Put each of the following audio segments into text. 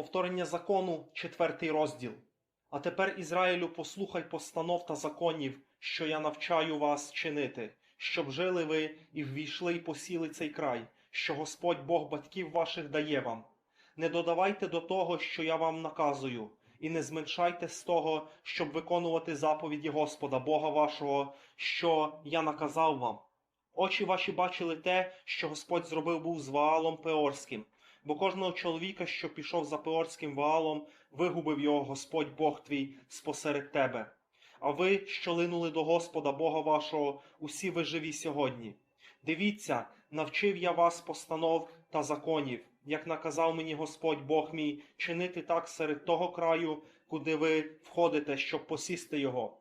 Повторення закону, четвертий розділ. А тепер, Ізраїлю, послухай постанов та законів, що я навчаю вас чинити, щоб жили ви і ввійшли й посіли цей край, що Господь Бог батьків ваших дає вам. Не додавайте до того, що я вам наказую, і не зменшайте з того, щоб виконувати заповіді Господа, Бога вашого, що я наказав вам. Очі ваші бачили те, що Господь зробив був з Ваалом Пеорським, бо кожного чоловіка, що пішов за Пеорським Ваалом, вигубив його Господь Бог твій спосеред тебе. А ви, що линули до Господа Бога вашого, усі ви живі сьогодні. Дивіться, навчив я вас постанов та законів, як наказав мені Господь Бог мій, чинити так серед того краю, куди ви входите, щоб посісти його.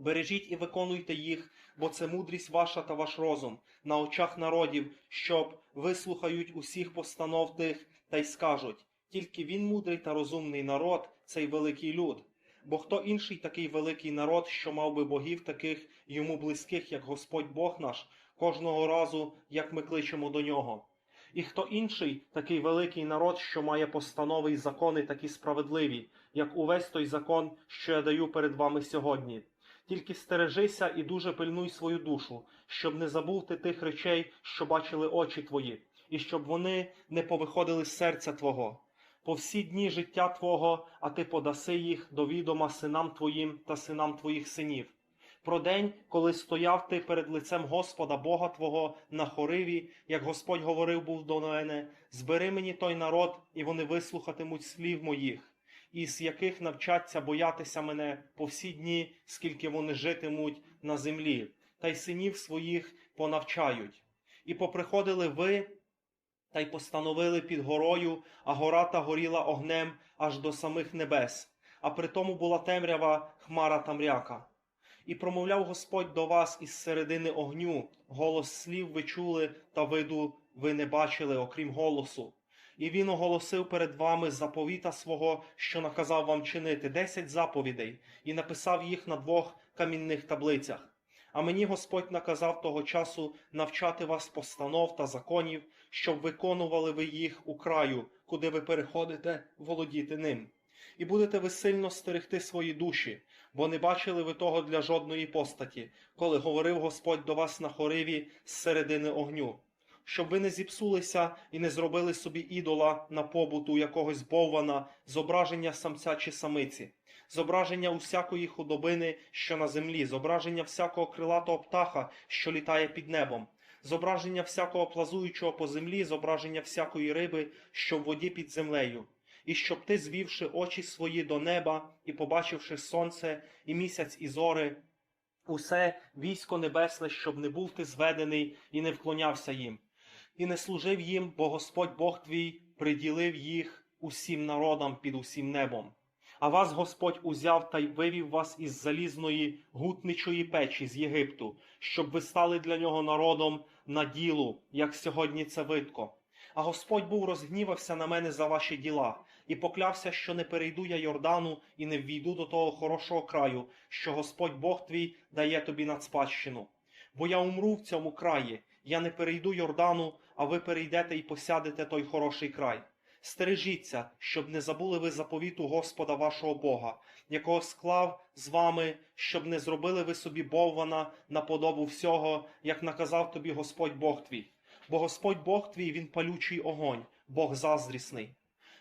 Бережіть і виконуйте їх, бо це мудрість ваша та ваш розум на очах народів, щоб вислухають усіх постанов тих та й скажуть: тільки він мудрий та розумний народ, цей великий люд. Бо хто інший такий великий народ, що мав би богів таких йому близьких, як Господь Бог наш, кожного разу, як ми кличемо до нього. І хто інший такий великий народ, що має постанови й закони такі справедливі, як увесь той закон, що я даю перед вами сьогодні. Тільки стережися і дуже пильнуй свою душу, щоб не забув ти тих речей, що бачили очі твої, і щоб вони не повиходили з серця твого. По всі дні життя твого, а ти подаси їх до відома синам твоїм та синам твоїх синів. Про день, коли стояв ти перед лицем Господа Бога Твого на хориві, як Господь говорив був до мене, збери мені той народ, і вони вислухатимуть слів моїх, із яких навчаться боятися мене по всі дні, скільки вони житимуть на землі, та й синів своїх понавчають. І поприходили ви, та й постановили під горою, а гора та горіла огнем аж до самих небес, а при тому була темрява хмара та мряка. І промовляв Господь до вас із середини огню, голос слів ви чули, та виду ви не бачили, окрім голосу. І він оголосив перед вами заповіта свого, що наказав вам чинити десять заповідей, і написав їх на двох камінних таблицях. А мені Господь наказав того часу навчати вас постанов та законів, щоб виконували ви їх у краю, куди ви переходите володіти ним. І будете ви сильно стерегти свої душі, бо не бачили ви того для жодної постаті, коли говорив Господь до вас на хориві з середини огню, щоб ви не зіпсулися і не зробили собі ідола на побуту якогось боввана, зображення самця чи самиці, зображення усякої худобини, що на землі, зображення всякого крилатого птаха, що літає під небом, зображення всякого плазуючого по землі, зображення всякої риби, що в воді під землею. І щоб ти, звівши очі свої до неба і побачивши сонце, і місяць, і зори, усе військо небесне, щоб не був ти зведений і не вклонявся їм, і не служив їм, бо Господь Бог твій приділив їх усім народам під усім небом. А вас Господь узяв та й вивів вас із залізної гутничої печі з Єгипту, щоб ви стали для нього народом на ділу, як сьогодні це видко. А Господь був розгнівався на мене за ваші діла, і поклявся, що не перейду я Йордану і не ввійду до того хорошого краю, що Господь Бог твій дає тобі над спадщину. Бо я умру в цьому краї, я не перейду Йордану, а ви перейдете і посядете той хороший край. Стережіться, щоб не забули ви заповіту Господа вашого Бога, якого склав з вами, щоб не зробили ви собі боввана на подобу всього, як наказав тобі Господь Бог твій. Бо Господь Бог твій, він палючий огонь, Бог заздрісний.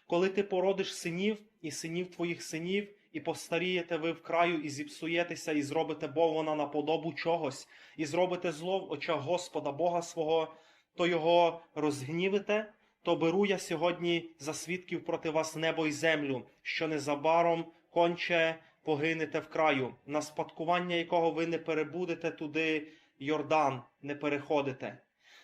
Коли ти породиш синів і синів твоїх синів, і постарієте ви в краю, і зіпсуєтеся, і зробите боввана на подобу чогось, і зробите зло в очах Господа Бога свого, то його розгнівите, то беру я сьогодні за свідків проти вас небо і землю, що незабаром конче погинете в краю, на спадкування якого ви не перебудете туди, Йордан, не переходите.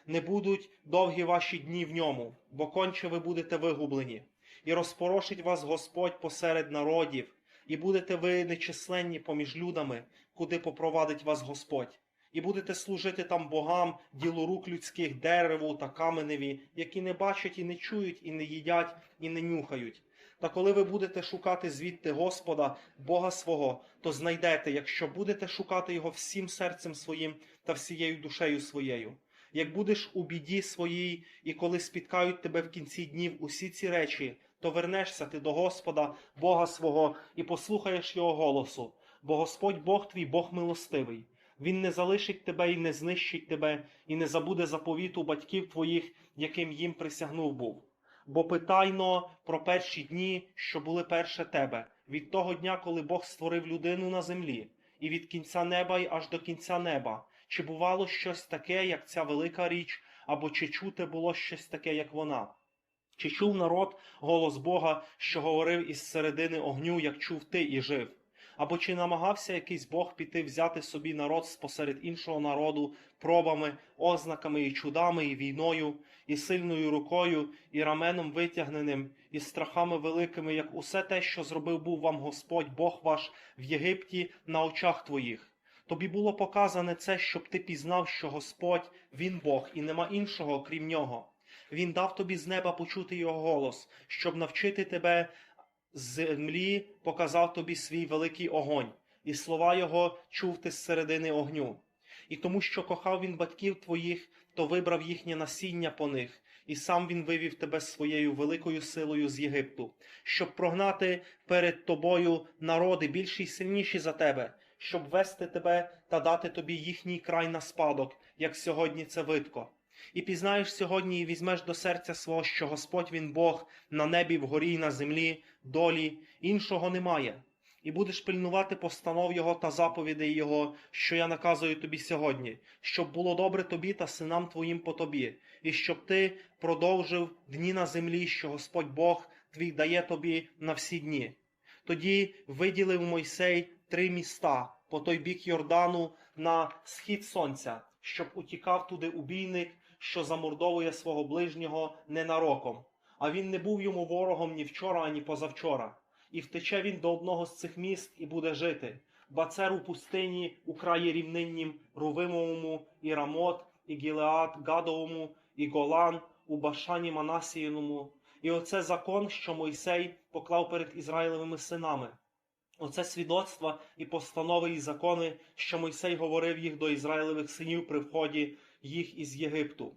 Не будуть довгі ваші дні в ньому, бо конче ви будете вигублені, і розпорошить вас Господь посеред народів, і будете ви нечисленні поміж людами, куди попровадить вас Господь, і будете служити там богам, ділу рук людських, дереву та каменеві, які не бачать і не чують, і не їдять, і не нюхають. Та коли ви будете шукати звідти Господа, Бога свого, то знайдете, якщо будете шукати Його всім серцем своїм та всією душею своєю. Як будеш у біді своїй, і коли спіткають тебе в кінці днів усі ці речі, то вернешся ти до Господа, Бога свого, і послухаєш Його голосу. Бо Господь Бог твій Бог милостивий. Він не залишить тебе і не знищить тебе, і не забуде заповіту батьків твоїх, яким їм присягнув був. Бо питайно про перші дні, що були перше тебе, від того дня, коли Бог створив людину на землі, і від кінця неба й аж до кінця неба, чи бувало щось таке, як ця велика річ, або чи чуте було щось таке, як вона? Чи чув народ голос Бога, що говорив із середини огню, як чув ти і жив? Або чи намагався якийсь Бог піти взяти собі народ спосеред іншого народу пробами, ознаками і чудами, і війною, і сильною рукою, і раменом витягненим, і страхами великими, як усе те, що зробив був вам Господь Бог ваш в Єгипті на очах твоїх? Тобі було показане це, щоб ти пізнав, що Господь Він Бог, і нема іншого, крім нього. Він дав тобі з неба почути його голос, щоб навчити тебе з землі, показав тобі свій великий огонь, і слова його чув ти з середини огню. І тому, що кохав він батьків твоїх, то вибрав їхнє насіння по них, і сам він вивів тебе своєю великою силою з Єгипту, щоб прогнати перед тобою народи більші й сильніші за тебе, щоб вести тебе та дати тобі їхній край на спадок, як сьогодні це видко. І пізнаєш сьогодні і візьмеш до серця свого, що Господь він Бог на небі, вгорі на землі, долі, іншого немає. І будеш пильнувати постанов Його та заповідей Його, що я наказую тобі сьогодні, щоб було добре тобі та синам твоїм по тобі, і щоб ти продовжив дні на землі, що Господь Бог твій дає тобі на всі дні. Тоді виділив Мойсей три міста по той бік Йордану на схід сонця, щоб утікав туди убійник, що замордовує свого ближнього ненароком. А він не був йому ворогом ні вчора, ані позавчора. І втече він до одного з цих міст і буде жити. Бацер у пустині, у краї рівниннім, Рувимовому, і Рамот, і Гілеат, Гадовому, і Голан, у Башані Манасіїному. І оце закон, що Мойсей поклав перед Ізраїлевими синами. Оце свідоцтва і постанови і закони, що Мойсей говорив їх до Ізраїлевих синів при вході їх із Єгипту.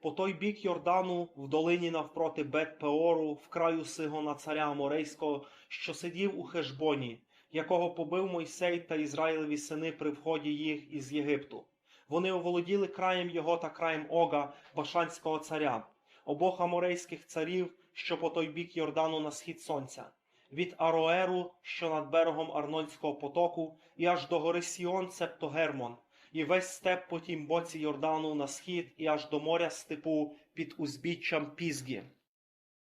По той бік Йордану, в долині навпроти Бет-Пеору, в краю Сигона царя Аморейського, що сидів у Хешбоні, якого побив Мойсей та Ізраїлеві сини при вході їх із Єгипту. Вони оволоділи краєм його та краєм Ога, Башанського царя, обох аморейських царів, що по той бік Йордану на схід сонця, від Ароеру, що над берегом Арнольдського потоку, і аж до гори Сіон, цебто Гермон, і весь степ по тім боці Йордану на схід, і аж до моря степу під узбіччям Пізгі.